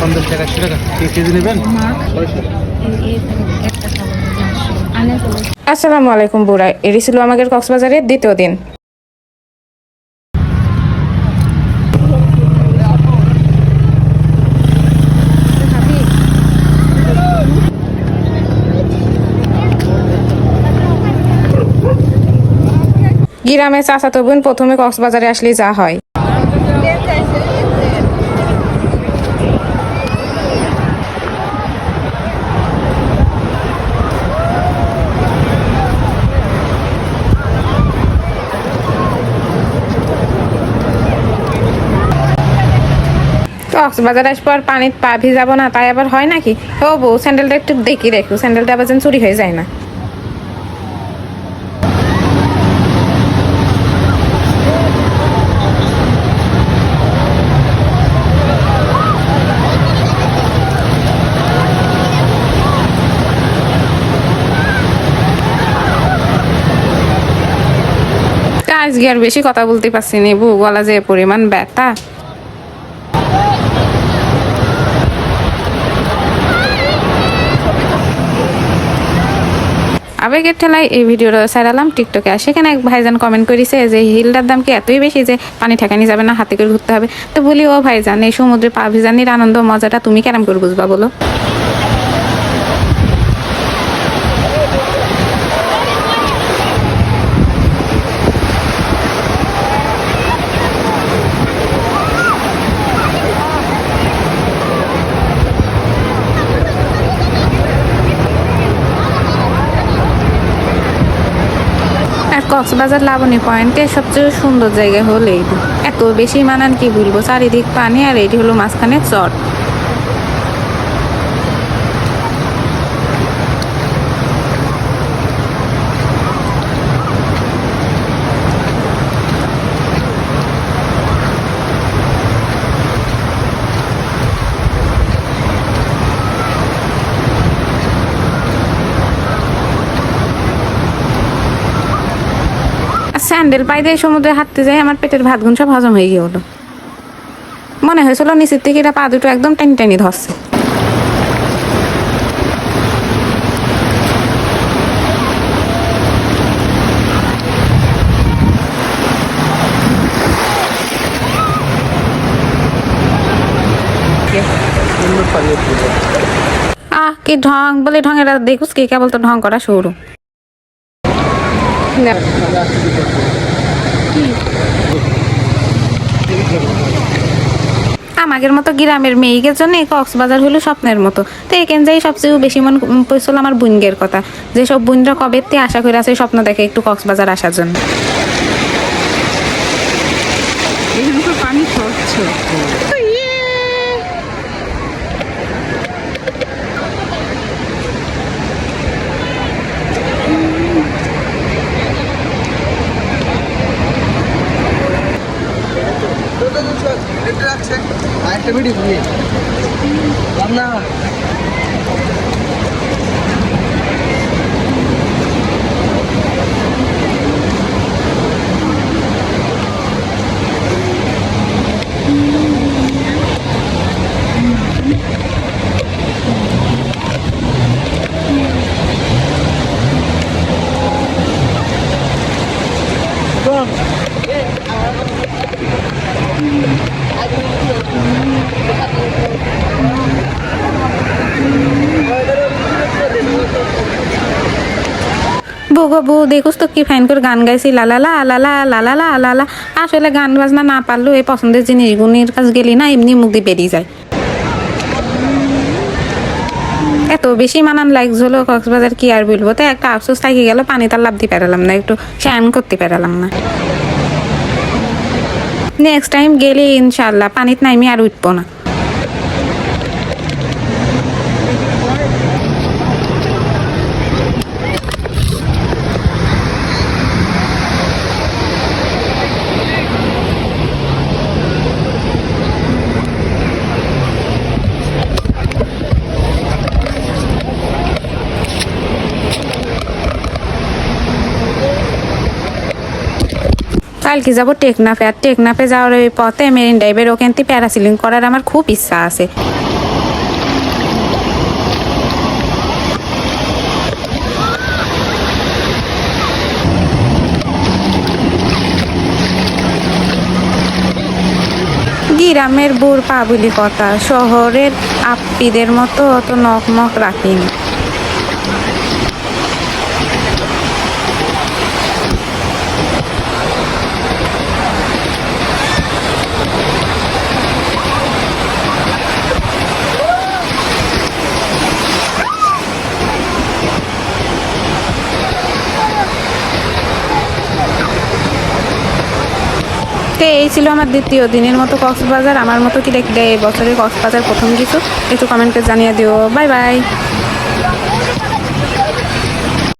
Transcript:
পঞ্চাশ টাকা টাকা। কেজি নেবেন? আসসালামু আলাইকুম বুড়া এটি ছিল আমাদের কক্সবাজারের দ্বিতীয় দিন। গ্রামে চাচাতো বোন প্রথমে কক্সবাজারে আসলে যা হয়। কক্সবাজার আসব আর পানির পা ভিজাবো না, তাই আবার হয় নাকি? ও বউ, স্যান্ডেলটা একটু দেখি রেখো স্যান্ডেলটা আবার যেন চুরি হয়ে যায় না। আজকে আর বেশি কথা বলতে পারছি নি, বউ, গলা যে পরিমাণ ব্যথা। আবেগের ঠেলায় এই ভিডিওটা সারালাম টিকটকে আর সেখানে এক ভাইজান কমেন্ট করেছে যে হিলটার দাম কি এতই বেশি যে পানি ঠেকানি যাবে না, হাতে করে ঘুরতে হবে? তো বলি, ও ভাইজান, এই সমুদ্রে পা ভিজানির আনন্দ, মজাটা তুমি কেরম করে বুঝবা বলো? কক্সবাজার লাবণী পয়েন্টে সবচেয়ে সুন্দর জায়গা হলো এইটি। এত বেশি মানান কি বলব? চারিদিক পানি আর এটি হলো মাঝখানে চট আর স্যান্ডেল পাই দিয়ে সমুদ্রে হাঁটতে যাই, আমার পেটের ভাত গুণ সব হজম হয়ে গেল মনে হয়েছিল নিচের থেকে এটা পা দুটো একদম টানি টানি ধরছে। আহ, কি ঢং? বলে ঢঙেরা দেখুস কি, কেবল তো ঢং করা শুরু। আমাদের মতো গ্রামের মেয়েদের জন্য এই কক্সবাজার হলো স্বপ্নের মতো। তো এখান যাই সবচেয়ে বেশি মন পড়ছিল আমার বুনগের কথা। যেসব বুনরা কবে তে আশা করে আছে স্বপ্ন দেখে একটু কক্সবাজার আসার জন্য। এখানে তো আর একটা ভিডিও দিয়ে গো বউ দেখুস তো কি ফাইন করে গান গাইছি। লালালা লালা লালালা লালা আসলে গান বাজনা না পারলেও এই পছন্দের জিনিস জিনিসগুলির কাছে গেলি না এমনি মুখ দিয়ে বেরিয়ে যায়। এত বেশি মানান লাগছ হলো কক্সবাজার কি আর বলব? তো একটা আফসোস থাকি গেল পানি তার লাভ দিতে পারলাম না, একটু শ্যান করতে পারলাম না। নেক্সট টাইম গেলে ইনশাল্লাহ, পানিতে নামি আর উঠবো না। কালকে যাব টেকনাফে। আর টেকনাফে যাওয়ার ওই পথে মেরিন ড্রাইভের ওখান থেকে প্যারাসিলিং করার আমার খুব ইচ্ছা আছে। গ্রামের বুড় পাবুলি কথা, শহরের আপ্পিদের মতো অত নকমক রাখিনি। তো এই ছিল আমার দ্বিতীয় দিনের মতো কক্সবাজার। আমার মতো কি দেখলে এই বছরের কক্সবাজার প্রথম কিছু? একটু কমেন্টে জানিয়ে দিও। Bye bye